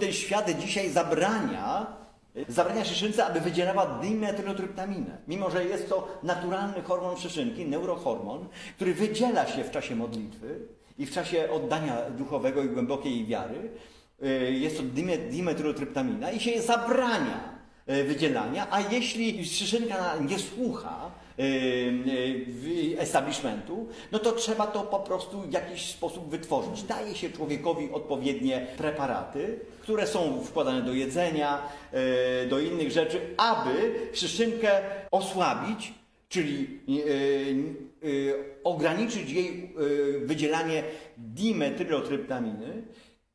Ten świat dzisiaj zabrania, zabrania szyszynce, aby wydzielała dimetylotryptaminę. Mimo, że jest to naturalny hormon szyszynki, neurohormon, który wydziela się w czasie modlitwy i w czasie oddania duchowego i głębokiej wiary. Y, Jest to dime- dimetylotryptamina i się je zabrania wydzielania, a jeśli szyszynka nie słucha w- establishmentu, no to trzeba to po prostu w jakiś sposób wytworzyć. Daje się człowiekowi odpowiednie preparaty, które są wkładane do jedzenia, y, do innych rzeczy, aby szyszynkę osłabić, czyli ograniczyć jej wydzielanie dimetylotryptaminy,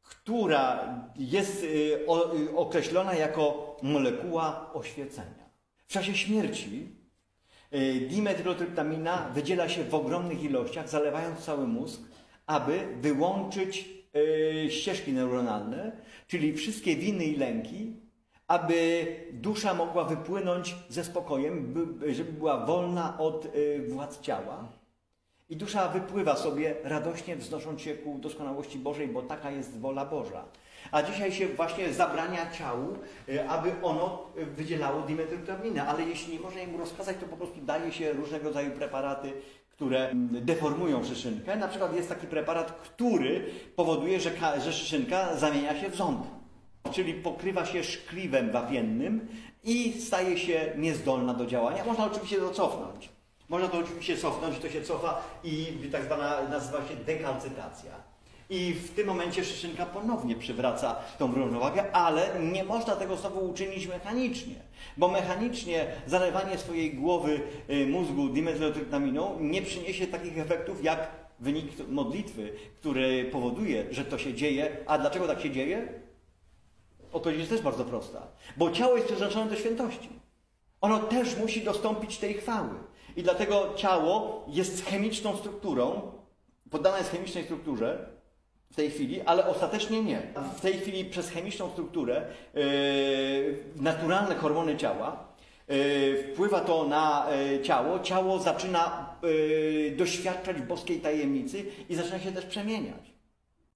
która jest y, y, określona jako molekuła oświecenia. W czasie śmierci y, dimetylotryptamina wydziela się w ogromnych ilościach, zalewając cały mózg, aby wyłączyć ścieżki neuronalne, czyli wszystkie winy i lęki, aby dusza mogła wypłynąć ze spokojem, by- żeby była wolna od władz ciała. I dusza wypływa sobie radośnie, wznosząc się ku doskonałości Bożej, bo taka jest wola Boża. A dzisiaj się właśnie zabrania ciału, y, aby ono y, wydzielało dimetyltraminę, ale jeśli nie można mu rozkazać, to po prostu daje się różnego rodzaju preparaty, które mm, deformują szyszynkę. Na przykład jest taki preparat, który powoduje, że, że szyszynka zamienia się w ząb. Czyli pokrywa się szkliwem wapiennym i staje się niezdolna do działania. Można oczywiście to cofnąć. Można to oczywiście cofnąć, to się cofa i tak zwana nazywa się dekalcytacja. I w tym momencie szyszynka ponownie przywraca tą równowagę, ale nie można tego znowu uczynić mechanicznie, bo mechanicznie zalewanie swojej głowy y, mózgu dimetylotryptaminą nie przyniesie takich efektów jak wynik modlitwy, który powoduje, że to się dzieje. A dlaczego tak się dzieje? Odpowiedź jest też bardzo prosta. Bo ciało jest przeznaczone do świętości. Ono też musi dostąpić tej chwały. I dlatego ciało jest chemiczną strukturą, poddane jest chemicznej strukturze w tej chwili, ale ostatecznie nie. W tej chwili przez chemiczną strukturę yy, naturalne hormony ciała yy, wpływa to na yy, ciało. Ciało zaczyna yy, doświadczać boskiej tajemnicy i zaczyna się też przemieniać.